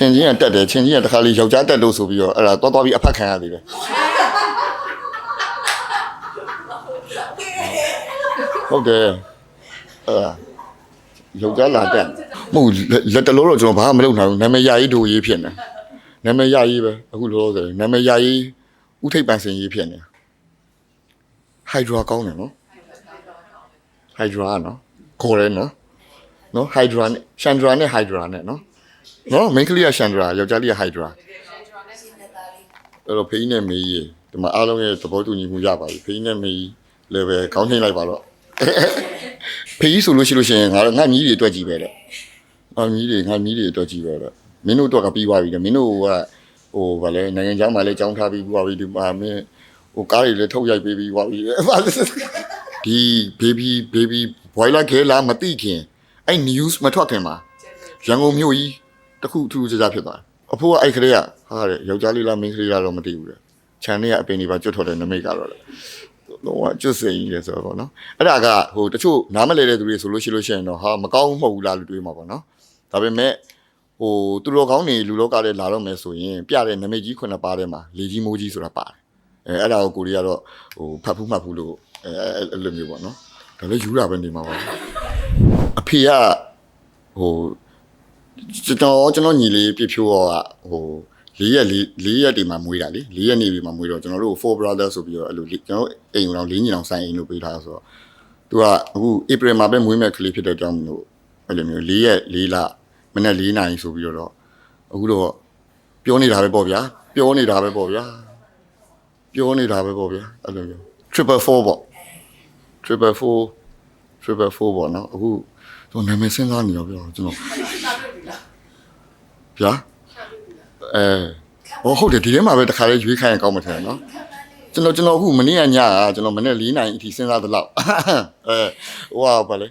ချင်းချင်းကတက်တယ်ချင်းချင်းကတခါလေးယောက်ျားတက်လို့ဆိုပြီးတော့အဲ့ဒါသွားသွားပြီးအဖက်ခံရသေးတယ်ဟုတ်တယ်အဲ့ဒါယောက်ျားလာတက်မဟုတ်လက်လက်တလို့တော့ကျွန်တော်ဘာမှမလုပ်နိုင်ဘူးနာမည်ရရေးတို့ရေးဖြစ်နေနာမည်ရရေးပဲအခုလောလောဆယ်နာမည်ရရေးဥထိပ်ပန်စင်ရေးဖြစ်နေဟိုက်ဒရာကောင်းတယ်နော်ဟိုက်ဒရာနော်ခေါ်တယ်နော်နော်ဟိုက်ဒရာနဲ့ရှန်ဒရာနဲ့ဟိုက်ဒရာနဲ့နော် နော်မိန်းကလေးကရှန်ဒရာယောက်ျားလေးကဟိုက်ဒရာအဲ့တော့ဖေးနဲ့မေးကြီးဒီမှာအားလုံးရဲ့သဘောတူညီမှုရပါပြီဖေးနဲ့မေးကြီးလည်းပဲခေါင်းထိန်လိုက်ပါတော့ဖေးကြီးဆိုလို့ရှိလို့ရှိရင်ငါတို့ငါမြည်တွေအတွက်ကြည့်ပဲတဲ့ငါမြည်တွေငါမြည်တွေအတွက်ကြည့်ပဲတဲ့မင်းတို့တော့ကပြီးသွားပြီတဲ့မင်းတို့ကဟိုဗာလဲနိုင်ငံခြားမှာလည်းကြောင်းထားပြီးသွားပြီဒီမှာမင်းဟိုကားတွေလည်းထုတ်ရိုက်ပေးပြီးသွားပြီတဲ့ဗာလဲဒီ baby baby boiler ခဲလာမသိခင်အဲ့ news မထွက်ခင်မှာရန်ကုန်မြို့ကြီး တစ်ခုထူးထူးခြားခြားဖြစ်သွားတယ်အဖိုးကအဲ့ကလေးကဟာတဲ့ယောက်ျားလေးလားမိန်းကလေးလားတော့မသိဘူးတဲ့ခြံထဲကအပင်တွေပါကျွတ်ထွက်တဲ့နမိတ်ကတော့လေတော့ကျွတ်စင်ကြီးလေဆိုတော့ဗောနော်အဲ့ဒါကဟိုတချို့နားမလဲတဲ့သူတွေဆိုလို့ရှိလို့ရှိရင်တော့ဟာမကောင်းမဟုတ်ဘူးလားလို့တွေးမှာပေါ့နော်ဒါပေမဲ့ဟိုသူတော်ကောင်းနေလူလောကလည်းလာတော့မယ်ဆိုရင်ပြတဲ့နမိတ်ကြီးခုနှစ်ပါးထဲမှာလေကြီးမိုးကြီးဆိုတာပါတယ်အဲအဲ့ဒါကိုကိုရီးယားတော့ဟိုဖတ်ဖူးမှတ်ဖူးလို့အဲအဲ့အဲ့လိုမျိုးပေါ့နော်ဒါလည်းယူတာပဲနေမှာပါအဖေကဟို ကျွန်တော်ကျွန်တော်ညီလေးပြဖြိုးတော့ဟိုလေးရက်လေးလေးရက်ဒီမှာမွေးတာလေလေးရက်နေပြီမှာမွေးတော့ကျွန်တော်တို့ four brothers ဆိုပြီးတော့အဲ့လိုလေးကျွန်တော်တို့အိမ်ကောင်လေးညီအောင်ဆိုင်အိမ်လို့ပေးထားဆိုတော့သူကအခု April မှာပဲမွေးမဲ့ကလေးဖြစ်တဲ့ကြောင့်မလို့အဲ့လိုမျိုးလေးရက်လေးလမနေ့၄နိုင်ဆိုပြီးတော့အခုတော့ပြောနေတာပဲပေါ့ဗျာပြောနေတာပဲပေါ့ဗျာပြောနေတာပဲပေါ့ဗျာအဲ့လိုမျိုး triple 4ပေါ့ triple 4 triple 4ပေါ့နော်အခုကျွန်တော်နာမည်စဉ်းစားနေတော့ပြောကျွန်တော် ဗျာအဲဟောဟုတ်တယ်ဒီထဲမှာပဲတခါလေးရွေးခိုင်းရင်ကောင်းမှာထင်တယ်နော်ကျွန်တော်ကျွန်တော်အခုမနေ့ကညကကျွန်တော်မနေ့၄နိုင်အထိစဉ်းစားသလောက်အဲဟိုကဘာလဲ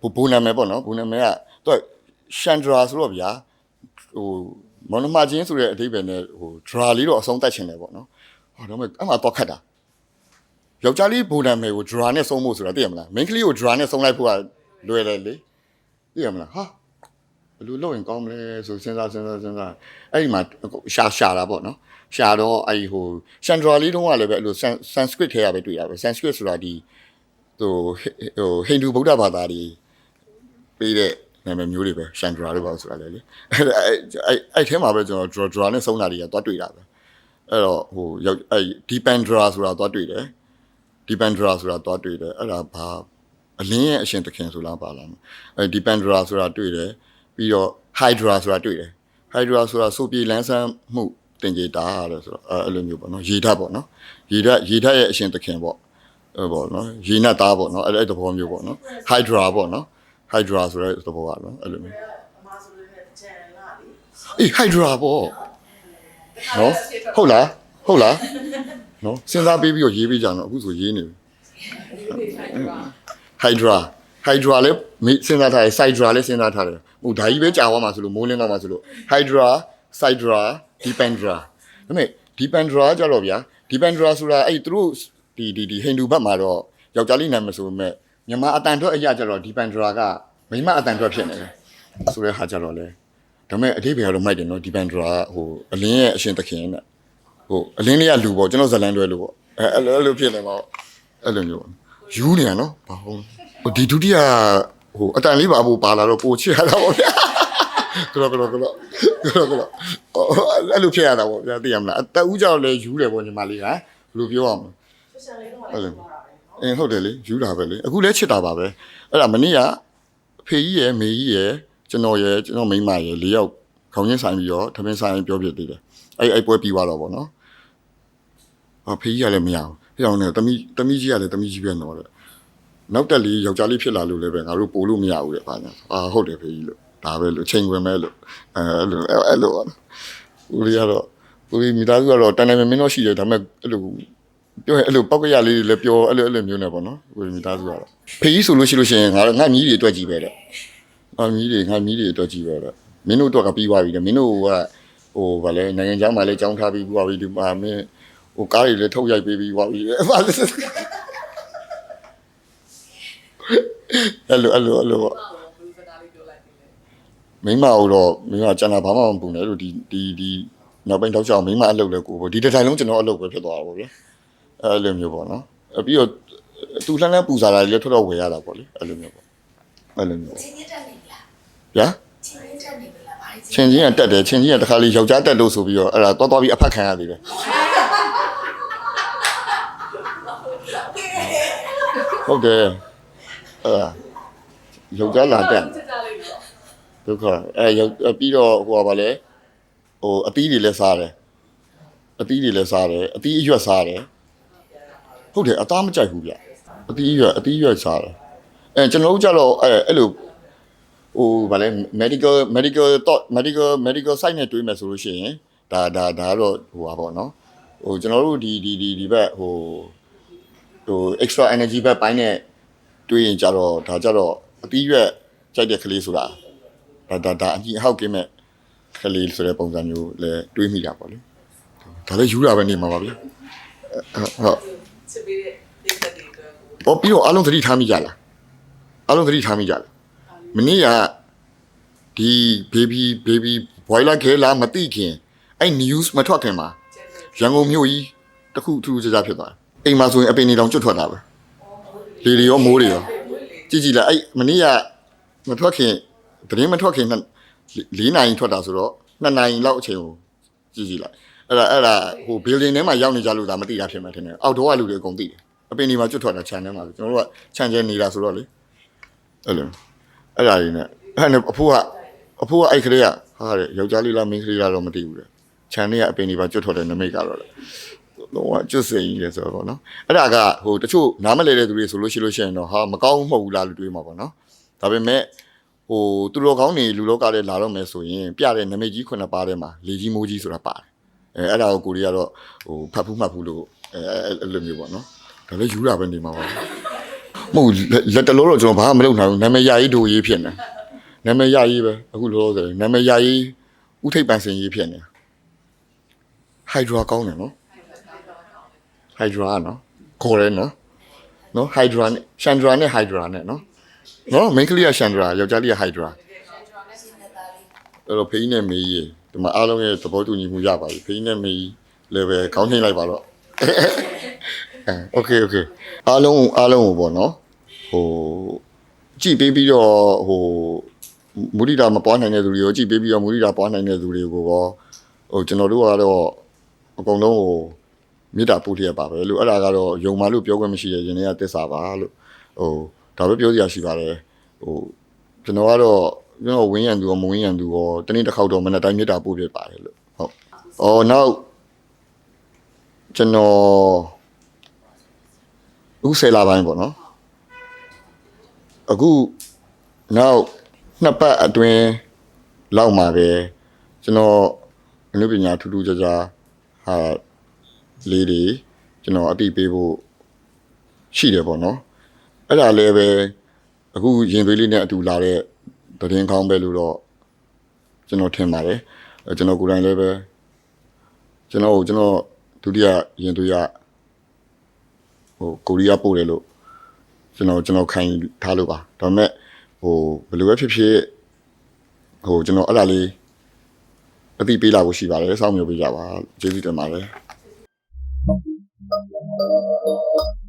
ဘူဘူနာမည်ပေါ့နော်ဘူနာမည်ကသူကရှန်ဒရာဆိုတော့ဗျာဟိုမော်နမချင်းဆိုတဲ့အဓိပ္ပာယ်နဲ့ဟိုဒရာလေးတော့အဆုံးတတ်ချင်တယ်ပေါ့နော်ဟောတော့မှအမှတော့ခတ်တာယောက်ျားလေးဘူနာမယ်ကို draw နဲ့ဆုံးဖို့ဆိုတာသိရမလား main ကလေးကို draw နဲ့ဆုံးလိုက်ဖို့ကလွယ်တယ်လေသိရမလားဟာ ဘယ်လိုလုပ်ရင်ကောင်းမလဲဆိုစဉ်းစားစဉ်းစားစဉ်းစားအဲ့ဒီမှာရှာရှာတာပေါ့နော်ရှာတော့အဲ့ဒီဟို chandra လေးတုန်းကလည်းပဲအဲ့လို sanskrit ထဲရပဲတွေ့ရပဲ sanskrit ဆိုတာဒီဟိုဟိုဟိန္ဒူဗုဒ္ဓဘာသာတွေပေးတဲ့နာမည်မျိုးတွေပဲ chandra လို့ပါဆိုတာလေလေအဲ့အဲ့အဲ့ထဲမှာပဲကျွန်တော် draw draw နဲ့ဆုံးတာတွေကသွားတွေ့တာပဲအဲ့တော့ဟိုရောက်အဲ့ dependra ဆိုတာသွားတွေ့တယ် dependra ဆိုတာတွားတွေ့တယ်အဲ့ဒါဘာအလင်းရဲ့အရှင်သခင်ဆိုလားပါလားအဲ dependra ဆိုတာတွေ့တယ် ပြီးတော့ hydra ဆိုတာတွေ့တယ် hydra ဆိုတာစုပ်ပြေလန်းဆန်းမှုတင်ကြေတာတဲ့ဆိုတော့အဲအဲ့လိုမျိုးပေါ့နော်ရေဓာတ်ပေါ့နော်ရေဓာတ်ရေဓာတ်ရဲ့အရှင်သခင်ပေါ့အဲပေါ့နော်ရေနတ်သားပေါ့နော်အဲ့အဲ့သဘောမျိုးပေါ့နော် hydra ပေါ့နော် hydra ဆိုတဲ့သဘောကနော်အဲ့လိုမျိုးအမဆိုလို့လည်းကြံလာလေအေး hydra ပေါ့နော်ဟုတ်လားဟုတ်လားနော်စဉ်းစားပြီးပြီးတော့ရေးပြီးကြတော့အခုဆိုရေးနေပြီ hydra hydra လည်းမိစဉ်းစားထားတယ် sidra လည်းစဉ်းစားထားတယ် ဟိုဒါကြီးပဲကြာသွားမှာဆိုလို့မိုးလင်းသွားမှာဆိုလို့ hydra sidra dependra ဒါပေမဲ့ dependra ကြတော့ဗျာ dependra ဆိုတာအဲ့သူတို့ဒီဒီဒီဟိန္ဒူဘက်မှာတော့ယောက်ျားလေးနာမည်ဆိုပေမဲ့မြန်မာအတန်ထွက်အရာကြတော့ dependra ကမိန်းမအတန်ထွက်ဖြစ်နေတယ်ဆိုတဲ့ဟာကြတော့လေဒါပေမဲ့အတိပ္ပယ်ကတော့မိုက်တယ်နော် dependra ကဟိုအလင်းရဲ့အရှင်သခင်နဲ့ဟိုအလင်းလေးကလူပေါ့ကျွန်တော်ဇလန်တွဲလို့ပေါ့အဲအဲ့လိုအဲ့လိုဖြစ်နေမှာပေါ့အဲ့လိုမျိုးပေါ့ယူနေရနော်ဘာဟုတ်ဟိုဒီဒုတိယ ဟိုအတန်လေးပါအဖို့ပါလာတော့ပိုချစ်ရတာပေါ့ဗျာကလောကလောကလောကလောကလောအဲ့လိုဖြစ်ရတာပေါ့ဗျာသိရမလားအတအူးကြောင့်လည်းယူတယ်ပေါ့ညီမလေးဟမ်ဘယ်လိုပြောရမလဲဆက်ဆံလေးတော့လည်းပြောတာပဲနော်အင်းဟုတ်တယ်လေယူတာပဲလေအခုလည်းချစ်တာပါပဲအဲ့ဒါမနေ့ကအဖေကြီးရယ်မေကြီးရယ်ကျွန်တော်ရယ်ကျွန်တော်မိန်းမရယ်လေးယောက်ခေါင်းချင်းဆိုင်ပြီးတော့ထမင်းဆိုင်ပြောပြသေးတယ်အဲ့အဲ့ပွဲပြီးသွားတော့ဗောနော်အဖေကြီးကလည်းမရဘူးပြောင်းနေတမီတမီကြီးကလည်းတမီကြီးပဲနော်တဲ့ နောက်တက်လေးယောက်ျားလေးဖြစ်လာလို့လည်းပဲငါတို့ပို့လို့မရဘူးတဲ့ဘာညာအာဟုတ်တယ်ဖေကြီးလို့ဒါပဲလို့ချိန်ဝင်မဲ့လို့အဲအဲ့လိုအဲ့လိုပါဦးလေးကတော့ဦးလေးမိသားစုကတော့တန်တန်မင်းမင်းတော့ရှိတယ်ဒါပေမဲ့အဲ့လိုပြောရင်အဲ့လိုပောက်ကရလေးတွေလည်းပြောအဲ့လိုအဲ့လိုမျိုးနဲ့ပေါ့နော်ကိုမိသားစုကတော့ဖေးကြီးဆိုလို့ရှိလို့ရှိရင်ငါငါမြီးတွေအတွက်ကြည့်ပဲတဲ့ငါမြီးတွေငါမြီးတွေအတွက်ကြည့်ပဲတဲ့မင်းတို့တော့ကပြီးသွားပြီတဲ့မင်းတို့ကဟိုဗာလဲနိုင်ငံခြားမှာလည်းကြောင်းထားပြီးသွားပြီဒီမှာမင်းဟိုကားတွေလည်းထုတ်ရိုက်ပေးပြီးသွားပြီအဲ့လို အဲ့လိုအဲ့လိုအဲ့လိုပေါ့ဘလူးစကားလေးပြောလိုက်တယ်မိန်းမကိုတော့မိန်းမကျန်တာဘာမှမပူနဲ့လို့ဒီဒီဒီနောက်ပိုင်းတောက်ချောင်းမိန်းမအလုပ်လဲကိုပေါ့ဒီတစ်ထိုင်လုံးကျွန်တော်အလုပ်ပဲဖြစ်သွားတာပေါ့ဗျာအဲ့လိုမျိုးပေါ့နော်အပြီးတော့သူလှမ်းလှမ်းပူစားတာလည်းထွက်တော့ဝယ်ရတာပေါ့လေအဲ့လိုမျိုးပေါ့အဲ့လိုမျိုးပေါ့ချင်းချင်းတက်နေပြီလားဗျာချင်းချင်းတက်နေပြီလားဘာလဲချင်းချင်းကတက်တယ်ချင်းချင်းကတခါလေးယောက်ျားတက်လို့ဆိုပြီးတော့အဲ့ဒါသွားသွားပြီးအဖက်ခံရသေးတယ်ဟုတ်တယ် အဲ့ဒါယောက်ျားလာတက်စစ်ကြလိုက်တော့ဒုက္ခအဲရောက်အဲပြီးတော့ဟိုပါဗာလဲဟိုအသီးတွေလည်းစားတယ်အသီးတွေလည်းစားတယ်အသီးအရွက်စားတယ်ဟုတ်တယ်အသားမကြိုက်ဘူးဗျအသီးအရွက်အသီးအရွက်စားတယ်အဲကျွန်တော်တို့ကြတော့အဲအဲ့လိုဟိုဗာလဲ medical medical thought medical medical site နဲ့တွေးမယ်ဆိုလို့ရှိရင်ဒါဒါဒါကတော့ဟိုပါပေါ့နော်ဟိုကျွန်တော်တို့ဒီဒီဒီဒီဘက်ဟိုဟို extra energy ဘက်ပိုင်းနဲ့ တွေးရင်ကြတော့ဒါကြတော့အသီးရွက်ကြိုက်တဲ့ကလေးဆိုတာဒါဒါဒါအကြီးအဟောက်ကင်းမဲ့ကလေးဆိုတဲ့ပုံစံမျိုးလဲတွေးမိတာပေါ့လေဒါလည်းယူတာပဲနေမှာပါဗျအဲဟုတ်ချစ်ပေးတဲ့ဒီသက်တွေအတွက်ကိုဟောပြီးတော့အားလုံးသတိထားမိကြလားအားလုံးသတိထားမိကြလားမနေ့ကဒီ baby baby boiler ခဲလာမသိခင်အဲ့ news မထွက်ခင်မှာကျန်တဲ့ရန်ကုန်မြို့ကြီးတစ်ခုထူးထူးခြားခြားဖြစ်သွားတယ်အိမ်မှာဆိုရင်အပင်နေတောင်ကျွတ်ထွက်တာပဲ လေတွေရောမိုးတွေရောကြည့်ကြည့်လိုက်အဲ့မနေ့ကမထွက်ခင်သတင်းမထွက်ခင်နှစ်၄နာရီထွက်တာဆိုတော့2နာရီလောက်အချိန်ကိုကြည့်ကြည့်လိုက်အဲ့ဒါအဲ့ဒါဟို building ထဲမှာရောက်နေကြလို့ဒါမသိတာဖြစ်မှထင်တယ်အောက်တော့ကလူတွေအကုန်သိတယ်အပင်တွေမှာကျွတ်ထွက်တာခြံထဲမှာဆိုကျွန်တော်တို့ကခြံကျဲနေတာဆိုတော့လေအဲ့လိုအဲ့ဒါတွေနဲ့အဲ့နဲ့အဖိုးကအဖိုးကအဲ့ကလေးကဟာတဲ့ယောက်ျားလေးလားမိန်းကလေးလားတော့မသိဘူးတဲ့ခြံထဲကအပင်တွေပါကျွတ်ထွက်တဲ့နမိတ်ကတော့လေ လုံးဝကျွတ်စင်ကြီးတယ်ဆိုတော့ပေါ့နော်အဲ့ဒါကဟိုတချို့နားမလဲတဲ့သူတွေဆိုလို့ရှိလို့ရှိရင်တော့ဟာမကောင်းမဟုတ်ဘူးလားလို့တွေးမှာပေါ့နော်ဒါပေမဲ့ဟိုသူတော်ကောင်းတွေလူလောကထဲလာတော့မယ်ဆိုရင်ပြတဲ့နမိတ်ကြီးခုနှစ်ပါးထဲမှာလေကြီးမိုးကြီးဆိုတာပါတယ်အဲအဲ့ဒါကိုကိုရီးယားတော့ဟိုဖတ်ဖူးမှတ်ဖူးလို့အဲအဲ့လိုမျိုးပေါ့နော်ဒါလည်းယူတာပဲနေမှာပါမဟုတ်လက်တလို့တော့ကျွန်တော်ဘာမှမလုပ်နိုင်ဘူးနာမည်ရရေးဒူရေးဖြစ်နေနာမည်ရရေးပဲအခုလောလောဆယ်နာမည်ရရေးဥထိပ်ပန်စင်ရေးဖြစ်နေဟိုက်ဒရာကောင်းတယ်နော် ဟိုက်ဒရာနော်ခေါ်တယ်နော်နော်ဟိုက်ဒရာနဲ့ရှန်ဒရာနဲ့ဟိုက်ဒရာနဲ့နော်နော်မင်းကလေးကရှန်ဒရာယောက်ျားလေးကဟိုက်ဒရာအဲ့တော့ဖေးနဲ့မေးရေဒီမှာအားလုံးရဲ့သဘောတူညီမှုရပါပြီဖေးနဲ့မေး level ခေါင်းနှိမ့်လိုက်ပါတော့အဲ okay okay အားလုံးအားလုံးကိုပေါ့နော်ဟိုကြည့်ပေးပြီးတော့ဟိုမူရိတာမပွားနိုင်တဲ့သူတွေကိုကြည့်ပေးပြီးတော့မူရိတာပွားနိုင်တဲ့သူတွေကိုရောဟိုကျွန်တော်တို့ကတော့အကုန်လုံးဟို မေတ္တာပို့လျက်ပါပဲလို့အဲ့ဒါကတော့ယုံမှလို့ပြောခွင့်မရှိရဲ့ယင်တွေကတစ္ဆာပါလို့ဟိုဒါပဲပြောစရာရှိပါတယ်ဟိုကျွန်တော်ကတော့ကျွန်တော်ဝင်းရံသူရောမဝင်းရံသူရောတနေ့တစ်ခေါက်တော့မနေ့တိုင်းမေတ္တာပို့ပြပါတယ်လို့ဟုတ်အော်နောက်ကျွန်တော်ဦးဆယ်လာပိုင်းပေါ့နော်အခုနောက်နှစ်ပတ်အတွင်းလောက်မှာပဲကျွန်တော်အနုပညာထူးထူးခြားခြားဟာ လေးတွေကျွန်တော်အတိပေးဖို့ရှိတယ်ပေါ့နော်အဲ့ဒါလည်းပဲအခုရင်သွေးလေးနဲ့အတူလာတဲ့သတင်းကောင်းပဲလို့တော့ကျွန်တော်ထင်ပါတယ်အဲကျွန်တော်ကိုယ်တိုင်လည်းပဲကျွန်တော်ကျွန်တော်ဒုတိယရင်သွေးရဟိုကိုရီးယားပို့တယ်လို့ကျွန်တော်ကျွန်တော်ခံယူထားလို့ပါဒါပေမဲ့ဟိုဘယ်လိုပဲဖြစ်ဖြစ်ဟိုကျွန်တော်အဲ့ဒါလေးအတိပေးလာဖို့ရှိပါတယ်စောင့်မျှော်ပေးကြပါကျေးဇူးတင်ပါတယ် Thank you.